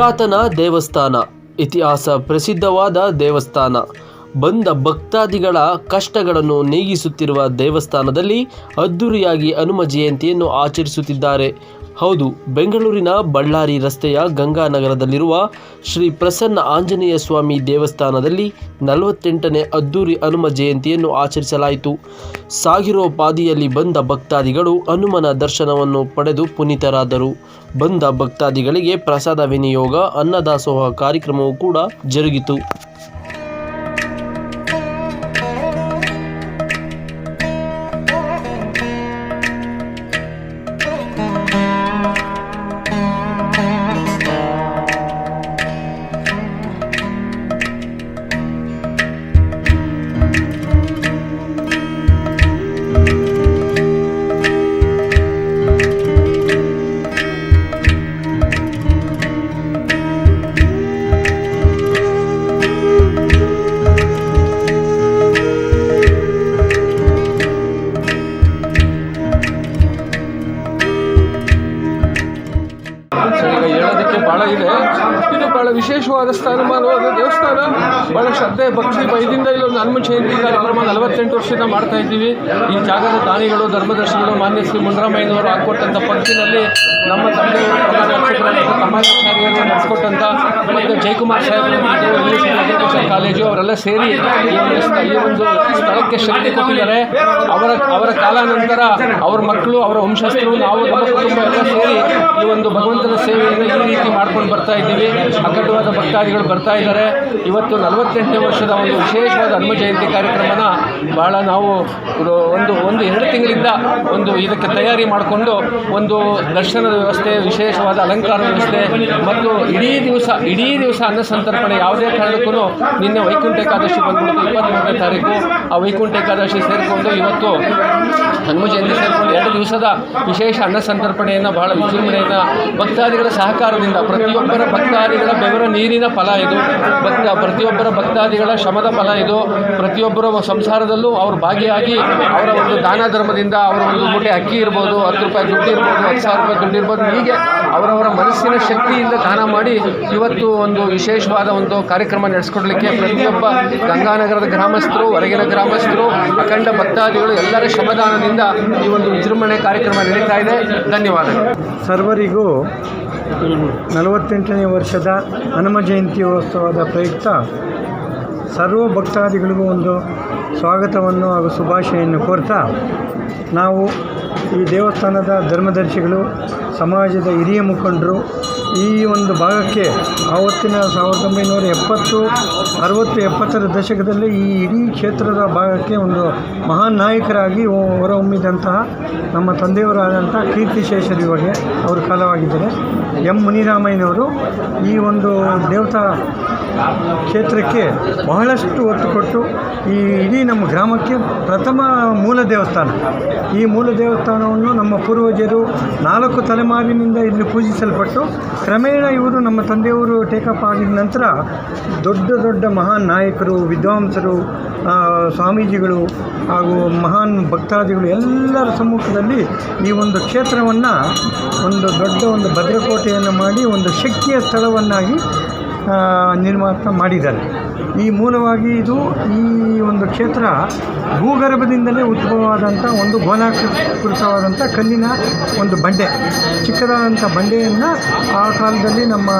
ಪುರಾತನ ದೇವಸ್ಥಾನ ಇತಿಹಾಸ ಪ್ರಸಿದ್ಧವಾದ ದೇವಸ್ಥಾನ. ಬಂದ ಭಕ್ತಾದಿಗಳ ಕಷ್ಟಗಳನ್ನು ನೀಗಿಸುತ್ತಿರುವ ದೇವಸ್ಥಾನದಲ್ಲಿ ಅದ್ದೂರಿಯಾಗಿ ಹನುಮ ಜಯಂತಿಯನ್ನು ಆಚರಿಸುತ್ತಿದ್ದಾರೆ. ಹೌದು, ಬೆಂಗಳೂರಿನ ಬಳ್ಳಾರಿ ರಸ್ತೆಯ ಗಂಗಾನಗರದಲ್ಲಿರುವ ಶ್ರೀ ಪ್ರಸನ್ನ ಆಂಜನೇಯ ಸ್ವಾಮಿ ದೇವಸ್ಥಾನದಲ್ಲಿ ನಲವತ್ತೆಂಟನೇ ಅದ್ದೂರಿ ಹನುಮ ಜಯಂತಿಯನ್ನು ಆಚರಿಸಲಾಯಿತು. ಸಾಗಿರೋ ಪಾದಿಯಲ್ಲಿ ಬಂದ ಭಕ್ತಾದಿಗಳು ಹನುಮನ ದರ್ಶನವನ್ನು ಪಡೆದು ಪುನೀತರಾದರು. ಬಂದ ಭಕ್ತಾದಿಗಳಿಗೆ ಪ್ರಸಾದ ವಿನಿಯೋಗ, ಅನ್ನದಾಸೋಹ ಕಾರ್ಯಕ್ರಮವೂ ಕೂಡ ಜರುಗಿತು. ಹೇಳೋದಕ್ಕೆ ಬಹಳ ಇದೆ. ಇದು ಬಹಳ ವಿಶೇಷವಾದ ಸ್ಥಾನಮಾನವಾದ ದೇವಸ್ಥಾನ. ಬಹಳ ಶ್ರದ್ಧೆ, ಭಕ್ತಿ, ಭಯದಿಂದ ಇಲ್ಲೊಂದು ಹನುಮ ಜಯಂತಿ ಕಾರ್ಯಕ್ರಮ ನಲವತ್ತೆಂಟು ವರ್ಷದಿಂದ ಮಾಡ್ತಾ ಇದ್ದೀವಿ. ಈ ಜಾಗದ ದಾನಿಗಳು ಧರ್ಮದರ್ಶಿಗಳು ಮಾನ್ಯ ಶ್ರೀ ಮುನ್ರಾಮಯ್ಯನವರು ಹಾಕೊಟ್ಟಂಥ ಪಂಕ್ತಿನಲ್ಲಿ ನಮ್ಮ ತಂದೆಯವರು ತಮ್ಮಾಚಾರ್ಯರು ನಡೆಸ್ಕೊಟ್ಟಂಥ ಜಯಕುಮಾರ್ ಸಾಹೇಬ್ ಕಾಲೇಜು, ಅವರೆಲ್ಲ ಸೇರಿ ಈ ಒಂದು ಸ್ಥಳಕ್ಕೆ ಶಕ್ತಿ ಕೊಟ್ಟಿದ್ದಾರೆ. ಅವರ ಅವರ ಕಾಲಾನಂತರ ಅವ್ರ ಮಕ್ಕಳು, ಅವರ ವಂಶಸ್ಥರು, ನಾವು ಕುಟುಂಬ ಎಲ್ಲ ಸೇರಿ ಒಂದು ಭಗವಂತನ ಸೇವೆಯನ್ನು ಮಾಡ್ಕೊಂಡು ಬರ್ತಾ ಇದ್ದೀವಿ. ಅಖಂಡವಾದ ಭಕ್ತಾದಿಗಳು ಬರ್ತಾ ಇದ್ದಾರೆ. ಇವತ್ತು ನಲವತ್ತೆಂಟನೇ ವರ್ಷದ ಒಂದು ವಿಶೇಷವಾದ ಹನುಮ ಜಯಂತಿ ಕಾರ್ಯಕ್ರಮನ ಭಾಳ ನಾವು ಒಂದು ಒಂದು ಎರಡು ತಿಂಗಳಿಂದ ಒಂದು ಇದಕ್ಕೆ ತಯಾರಿ ಮಾಡಿಕೊಂಡು ಒಂದು ದರ್ಶನದ ವ್ಯವಸ್ಥೆ, ವಿಶೇಷವಾದ ಅಲಂಕಾರ ವ್ಯವಸ್ಥೆ ಮತ್ತು ಇಡೀ ದಿವಸ ಇಡೀ ದಿವಸ ಅನ್ನ ಸಂತರ್ಪಣೆ ಯಾವುದೇ ಕಾರಣಕ್ಕೂ ನಿನ್ನೆ ವೈಕುಂಠ ಏಕಾದಶಿ ಬಂದ್ಬಿಟ್ಟು ಇಪ್ಪತ್ತ್ಮೂರನೇ ತಾರೀಕು ಆ ವೈಕುಂಠ ಏಕಾದಶಿ ಸೇರಿಕೊಂಡು ಇವತ್ತು ಹನುಮ ಜಯಂತಿ ಸೇರಿಕೊಂಡು ಎರಡು ದಿವಸದ ವಿಶೇಷ ಅನ್ನ ಸಂತರ್ಪಣೆಯನ್ನು, ಬಹಳ ವಿಜೃಂಭಣೆಯನ್ನು ಭಕ್ತಾದಿಗಳ ಸಹಕಾರದಿಂದ ಪ್ರತಿಯೊಬ್ಬರ ಭಕ್ತಾದಿಗಳ ಬೆವರ ನೀರಿನ ಫಲ ಇದು. ಭಕ್ತ ಪ್ರತಿಯೊಬ್ಬರ ಭಕ್ತಾದಿಗಳ ಶ್ರಮದ ಫಲ ಇದು. ಪ್ರತಿಯೊಬ್ಬರ ಸಂಸಾರದಲ್ಲೂ ಅವರು ಭಾಗಿಯಾಗಿ ಅವರ ಒಂದು ದಾನ ಧರ್ಮದಿಂದ ಅವರ ಒಂದು ಮೂಟೆ ಅಕ್ಕಿ ಇರ್ಬೋದು, ಹತ್ತು ರೂಪಾಯಿ ದುಡ್ಡು ಇರ್ಬೋದು, ಹತ್ತು ಸಾವಿರ ರೂಪಾಯಿ ದುಡ್ಡು ಇರ್ಬೋದು, ಹೀಗೆ ಅವರವರ ಮನಸ್ಸಿನ ಶಕ್ತಿಯಿಂದ ದಾನ ಮಾಡಿ ಇವತ್ತು ಒಂದು ವಿಶೇಷವಾದ ಒಂದು ಕಾರ್ಯಕ್ರಮ ನಡೆಸ್ಕೊಡ್ಲಿಕ್ಕೆ ಪ್ರತಿಯೊಬ್ಬ ಗಂಗಾನಗರದ ಗ್ರಾಮಸ್ಥರು, ಹೊರಗಿನ ಗ್ರಾಮಸ್ಥರು, ಅಖಂಡ ಭಕ್ತಾದಿಗಳು ಎಲ್ಲರ ಶ್ರಮದಾನದಿಂದ ಈ ಒಂದು ವಿಜೃಂಭಣೆ ಕಾರ್ಯಕ್ರಮ ನಡೀತಾ ಇದೆ. ಧನ್ಯವಾದಗಳು. ಸರ್ವರಿಗೂ ನಲವತ್ತೆಂಟನೇ ವರ್ಷದ ಹನುಮ ಉತ್ಸವದ ಪ್ರಯುಕ್ತ ಸರ್ವ ಭಕ್ತಾದಿಗಳಿಗೂ ಒಂದು ಸ್ವಾಗತವನ್ನು ಹಾಗೂ ಶುಭಾಶಯನ್ನು ಕೋರ್ತಾ, ನಾವು ಈ ದೇವಸ್ಥಾನದ ಧರ್ಮದರ್ಶಿಗಳು, ಸಮಾಜದ ಹಿರಿಯ ಮುಖಂಡರು, ಈ ಒಂದು ಭಾಗಕ್ಕೆ ಆವತ್ತಿನ ಸಾವಿರದ ಒಂಬೈನೂರ ಎಪ್ಪತ್ತು, ಅರವತ್ತು, ಎಪ್ಪತ್ತರ ದಶಕದಲ್ಲಿ ಈ ಇಡೀ ಕ್ಷೇತ್ರದ ಭಾಗಕ್ಕೆ ಒಂದು ಮಹಾನ್ ನಾಯಕರಾಗಿ ಹೊರಹೊಮ್ಮಿದಂತಹ ನಮ್ಮ ತಂದೆಯವರಾದಂಥ ಕೀರ್ತಿಶೇಷರಿ ಬಗ್ಗೆ ಅವರು ಕಾಲವಾಗಿದ್ದಾರೆ. ಎಂ ಮುನಿರಾಮಯ್ಯನವರು ಈ ಒಂದು ದೇವತಾ ಕ್ಷೇತ್ರಕ್ಕೆ ಬಹಳಷ್ಟು ಒತ್ತು ಕೊಟ್ಟು ಈ ಇಡೀ ನಮ್ಮ ಗ್ರಾಮಕ್ಕೆ ಪ್ರಥಮ ಮೂಲ ದೇವಸ್ಥಾನ. ಈ ಮೂಲ ದೇವಸ್ಥಾನವನ್ನು ನಮ್ಮ ಪೂರ್ವಜರು ನಾಲ್ಕು ತಲೆಮಾರಿನಿಂದ ಇಲ್ಲಿ ಪೂಜಿಸಲ್ಪಟ್ಟು ಕ್ರಮೇಣ ಇವರು ನಮ್ಮ ತಂದೆಯವರು ಟೇಕಪ್ ಆಗಿದ ನಂತರ ದೊಡ್ಡ ದೊಡ್ಡ ಮಹಾನ್ ನಾಯಕರು, ವಿದ್ವಾಂಸರು ಸ್ವಾಮೀಜಿಗಳು ಹಾಗೂ ಮಹಾನ್ ಭಕ್ತಾದಿಗಳು ಎಲ್ಲರ ಸಮ್ಮುಖದಲ್ಲಿ ಈ ಒಂದು ಕ್ಷೇತ್ರವನ್ನು ಒಂದು ದೊಡ್ಡ ಒಂದು ಭದ್ರಕೋಟೆಯನ್ನು ಮಾಡಿ ಒಂದು ಶಕ್ತಿಯ ಸ್ಥಳವನ್ನಾಗಿ ನಿರ್ಮಾಣ ಮಾಡಿದ್ದಾರೆ. ಈ ಮೂಲವಾಗಿ ಇದು ಈ ಒಂದು ಕ್ಷೇತ್ರ ಭೂಗರ್ಭದಿಂದಲೇ ಉದ್ಭವವಾದಂಥ ಒಂದು ಗೋಲಾಕೃತವಾದಂಥ ಕಲ್ಲಿನ ಒಂದು ಬಂಡೆ, ಚಿಕ್ಕದಾದಂಥ ಬಂಡೆಯನ್ನು ಆ ಕಾಲದಲ್ಲಿ ನಮ್ಮ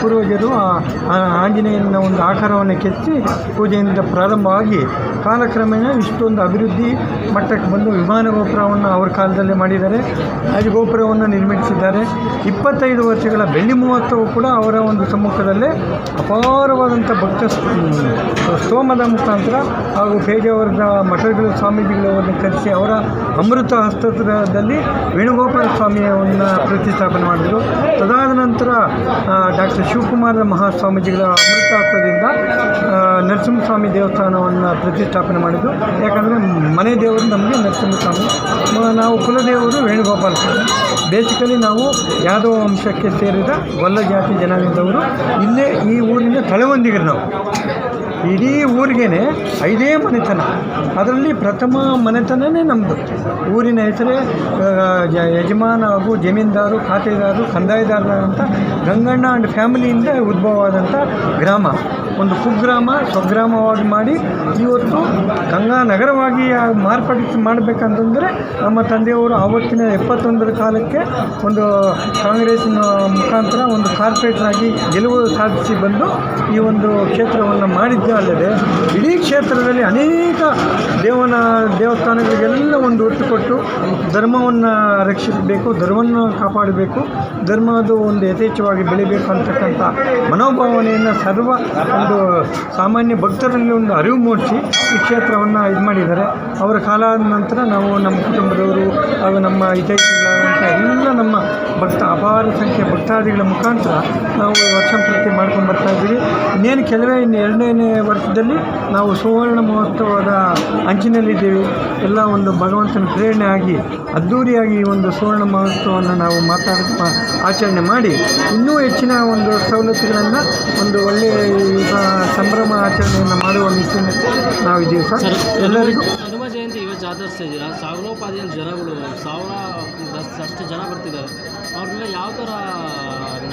ಪೂರ್ವಜರು ಆ ಆಂಜನೇಯನ ಒಂದು ಆಕಾರವನ್ನು ಕೆತ್ತಿ ಪೂಜೆಯಿಂದ ಪ್ರಾರಂಭವಾಗಿ ಕಾಲಕ್ರಮೇಣ ಇಷ್ಟೊಂದು ಅಭಿವೃದ್ಧಿ ಮಟ್ಟಕ್ಕೆ ಬಂದು ವಿಮಾನ ಗೋಪುರವನ್ನು ಅವ್ರ ಕಾಲದಲ್ಲೇ ಮಾಡಿದ್ದಾರೆ, ರಾಜಗೋಪುರವನ್ನು ನಿರ್ಮಿಸಿದ್ದಾರೆ. ಇಪ್ಪತ್ತೈದು ವರ್ಷಗಳ ಬೆಳ್ಳಿ ಮಹೋತ್ಸವ ಕೂಡ ಅವರ ಒಂದು ಸಮ್ಮುಖದಲ್ಲೇ ಅಪಾರವಾದಂಥ ಭಕ್ತ ಸ್- ಸ್ತೋಮದ ಮುಖಾಂತರ ಹಾಗೂ ಪೇಜಾವರದ ಮಠಗಳ ಸ್ವಾಮೀಜಿಗಳವರನ್ನು ಕರೆಸಿ ಅವರ ಅಮೃತ ಹಸ್ತದಲ್ಲಿ ವೇಣುಗೋಪಾಲ ಸ್ವಾಮಿಯವನ್ನು ಪ್ರತಿಷ್ಠಾಪನೆ ಮಾಡಿದರು. ತದಾದ ನಂತರ ಡಾಕ್ಟರ್ ಶಿವಕುಮಾರ ಮಹಾಸ್ವಾಮೀಜಿಗಳ ಅಮೃತ ಹಸ್ತದಿಂದ ನರಸಿಂಹಸ್ವಾಮಿ ದೇವಸ್ಥಾನವನ್ನು ಪ್ರತಿಷ್ಠಾಪನೆ ಮಾಡಿದರು. ಯಾಕಂದರೆ ಮನೆ ದೇವರು ನಮಗೆ ನರಸಿಂಹಸ್ವಾಮಿ ನಾವು ಕುಲದೇವರು ವೇಣುಗೋಪಾಲ ಸ್ವಾಮಿ. ಬೇಸಿಕಲಿ ನಾವು ಯಾದವ ವಂಶಕ್ಕೆ ಸೇರಿದ ಗೊಲ್ಲ ಜಾತಿ ಜನಾಂಗದವರು. ಇಲ್ಲೇ ಈ ಊರಿನ ತಳವಂದಿಗರು ನಾವು. ಇಡೀ ಊರಿಗೇ ಐದೇ ಮನೆತನ. ಅದರಲ್ಲಿ ಪ್ರಥಮ ಮನೆತನವೇ ನಮ್ಮದು ಊರಿನ ಹೆಸರೇ ಯಜಮಾನ ಹಾಗೂ ಜಮೀನ್ದಾರು ಖಾತೆದಾರರು ಕಂದಾಯದಾರರು ಅಂತ ಗಂಗಣ್ಣ ಆ್ಯಂಡ್ ಫ್ಯಾಮಿಲಿಯಿಂದ ಉದ್ಭವವಾದಂಥ ಗ್ರಾಮ. ಒಂದು ಕುಗ್ರಾಮ, ಸ್ವಗ್ರಾಮವಾಗಿ ಮಾಡಿ ಇವತ್ತು ನಗರವಾಗಿ ಮಾರ್ಪಾಡು ಮಾರ್ಪಡಿಸಿ ಮಾಡಬೇಕಂತಂದರೆ ನಮ್ಮ ತಂದೆಯವರು ಆವತ್ತಿನ ಎಪ್ಪತ್ತೊಂದರ ಕಾಲಕ್ಕೆ ಒಂದು ಕಾಂಗ್ರೆಸ್ನ ಮುಖಾಂತರ ಒಂದು ಕಾರ್ಪೊರೇಟ್ರಾಗಿ ಗೆಲುವು ಸಾಧಿಸಿ ಬಂದು ಈ ಒಂದು ಕ್ಷೇತ್ರವನ್ನು ಮಾಡಿದ್ದೇ ಅಲ್ಲದೆ, ಇಡೀ ಕ್ಷೇತ್ರದಲ್ಲಿ ಅನೇಕ ದೇವನ ದೇವಸ್ಥಾನಗಳಿಗೆಲ್ಲ ಒಂದು ಒತ್ತು ಕೊಟ್ಟು ಧರ್ಮವನ್ನು ರಕ್ಷಿಸಬೇಕು, ಧರ್ಮವನ್ನು ಕಾಪಾಡಬೇಕು, ಧರ್ಮದ್ದು ಒಂದು ಯಥೇಚ್ಛವಾಗಿ ಬೆಳಿಬೇಕು ಅಂತಕ್ಕಂಥ ಮನೋಭಾವನೆಯನ್ನು ಸರ್ವ ಒಂದು ಸಾಮಾನ್ಯ ಭಕ್ತರಲ್ಲಿ ಒಂದು ಅರಿವು ಮೂಡಿಸಿ ಈ ಕ್ಷೇತ್ರವನ್ನು ಇದು ಮಾಡಿದ್ದಾರೆ. ಅವರ ಕಾಲಾನಂತರ ನಾವು ನಮ್ಮ ಕುಟುಂಬದವರು ಹಾಗೂ ನಮ್ಮ ಹಿತೈಷಿಗಳಾದಂಥ ಎಲ್ಲ ನಮ್ಮ ಭಕ್ತ ಅಪಾರ ಸಂಖ್ಯೆ ಭಕ್ತಾದಿಗಳ ಮುಖಾಂತರ ನಾವು ವರ್ಷ ಪ್ರತಿ ಮಾಡ್ಕೊಂಡು ಬರ್ತಾ ಇದ್ದೀವಿ. ಇನ್ನೇನು ಕೆಲವೇ ಇನ್ನು ಎರಡನೇ ವರ್ಷದಲ್ಲಿ ನಾವು ಸುವರ್ಣ ಮಹೋತ್ಸವದ ಅಂಚಿನಲ್ಲಿದ್ದೀವಿ ಎಲ್ಲ ಒಂದು ಭಗವಂತನ ಪ್ರೇರಣೆ ಆಗಿ ಅದ್ಧೂರಿಯಾಗಿ ಈ ಒಂದು ಸುವರ್ಣ ಮಹೋತ್ಸವವನ್ನು ನಾವು ಮಾತಾಡ ಆಚರಣೆ ಮಾಡಿ ಇನ್ನೂ ಹೆಚ್ಚಿನ ಒಂದು ಸವಲತ್ತುಗಳನ್ನು ಒಂದು ಒಳ್ಳೆಯ ಸಂಭ್ರಮ ಆಚರಣೆಯನ್ನು ಮಾಡುವ ನಿಟ್ಟಿನಲ್ಲಿ ನಾವಿದ್ದೀವಿ ಸರ್. ಎಲ್ಲರಿಗೂ ಆಚರಿಸ್ತಾ ಇದ್ದೀರಾ? ಸಾವಿರೋಪಾದಿಯಲ್ಲಿ ಜನಗಳು ಸಾವಿರ ಅಷ್ಟು ಜನ ಬರ್ತಿದ್ದಾರೆ. ಅವ್ರನ್ನೆಲ್ಲ ಯಾವ ಥರ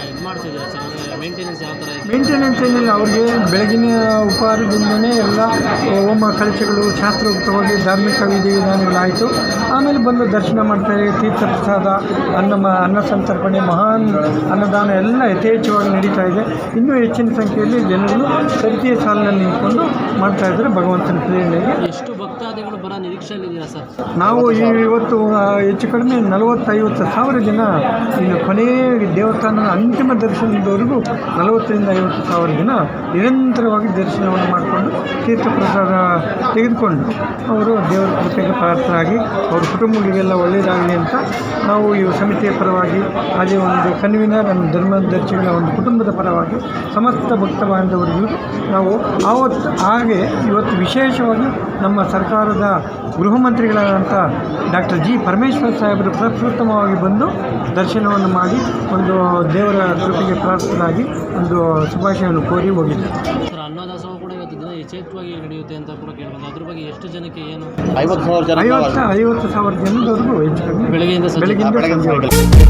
ಇದು ಮಾಡ್ತಿದ್ದೀರಾ ಸರ್? ಮೇಂಟೆನೆನ್ಸ್ ಯಾವ ಥರ ಇದೆ ಮೇಂಟೆನೆನ್ಸ್ ಏನಿಲ್ಲ ಅವ್ರಿಗೆ ಬೆಳಗಿನ ಉಪಹಾರದಿಂದನೇ ಎಲ್ಲ ಹೋಮ ಕಳಶಗಳು ಶಾಸ್ತ್ರೋಕ್ತವಾಗಿ ಧಾರ್ಮಿಕ ವಿಧಿ ವಿಧಾನಗಳಾಯಿತು ಆಮೇಲೆ ಬಂದು ದರ್ಶನ ಮಾಡ್ತಾರೆ ತೀರ್ಥ ಪ್ರಸಾದ ಅನ್ನ ಅನ್ನ ಸಂತರ್ಪಣೆ ಮಹಾನ್ ಅನ್ನದಾನ ಎಲ್ಲ ಯಥೇಚ್ಛವಾಗಿ ನಡೀತಾ ಇದೆ. ಇನ್ನೂ ಹೆಚ್ಚಿನ ಸಂಖ್ಯೆಯಲ್ಲಿ ಜನರು ಸರಿತಿಯ ಸಾಲಿನಲ್ಲಿ ನಿಂತ್ಕೊಂಡು ಮಾಡ್ತಾ ಇದ್ದಾರೆ ಭಗವಂತನ ಪ್ರೇರಣೆಗೆ ಎಷ್ಟು ಭಕ್ತಾದಿಗಳು ಬರೋ ಸರ್ ನಾವು ಈ ಇವತ್ತು ಹೆಚ್ಚು ಕಡಿಮೆ ನಲವತ್ತೈವತ್ತು ಸಾವಿರ ಜನ ಇನ್ನು ಕೊನೆಯ ದೇವಸ್ಥಾನದ ಅಂತಿಮ ದರ್ಶನದವರೆಗೂ ನಲವತ್ತರಿಂದ ಐವತ್ತು ಸಾವಿರ ಜನ ನಿರಂತರವಾಗಿ ದರ್ಶನವನ್ನು ಮಾಡಿಕೊಂಡು ತೀರ್ಥ ಪ್ರಸಾದ ತೆಗೆದುಕೊಂಡು ಅವರು ದೇವರ ಕೃಪೆಗೆ ಪಾತ್ರರಾಗಿ ಅವ್ರ ಕುಟುಂಬಗಳಿಗೆಲ್ಲ ಒಳ್ಳೆಯದಾಗಲಿ ಅಂತ ನಾವು ಈ ಸಮಿತಿಯ ಪರವಾಗಿ ಅದೇ ಒಂದು ಕನ್ವೀನರ್ ನಮ್ಮ ಧರ್ಮದರ್ಶಿಗಳ ಒಂದು ಕುಟುಂಬದ ಪರವಾಗಿ ಸಮಸ್ತ ಭಕ್ತ ಬಾಂಧವರಿಗೂ ನಾವು ಆವತ್ತು ಹಾಗೆ ಇವತ್ತು ವಿಶೇಷವಾಗಿ ನಮ್ಮ ಸರ್ಕಾರದ ಗೃಹ ಮಂತ್ರಿಗಳಾದಂಥ ಡಾಕ್ಟರ್ ಜಿ ಪರಮೇಶ್ವರ್ ಸಾಹೇಬರು ಪ್ರಪ್ರಥಮವಾಗಿ ಬಂದು ದರ್ಶನವನ್ನು ಮಾಡಿ ಒಂದು ದೇವರ ಕೃಪೆಗೆ ಪ್ರಾರ್ಥನಾಗಿ ಒಂದು ಶುಭಾಶಯವನ್ನು ಕೋರಿ ಹೋಗಿದ್ದಾರೆ. ಸರ್ ಅನ್ನದಾಸೋಹ ಕೂಡ ಇವತ್ತು ದಿನ ಯಥೇಚ್ಛವಾಗಿ ನಡೆಯುತ್ತೆ ಅಂತ ಕೂಡ ಕೇಳ್ಬೋದು. ಅದ್ರ ಬಗ್ಗೆ ಎಷ್ಟು ಜನಕ್ಕೆ ಏನು ಐವತ್ತು ಸಾವಿರ ಜನ ಐವತ್ತು ಐವತ್ತು ಸಾವಿರ ಜನದವರೆಗೂ ಹೆಚ್ಚು ಬೆಳಗ್ಗೆಯಿಂದ ಸಂಜೆ.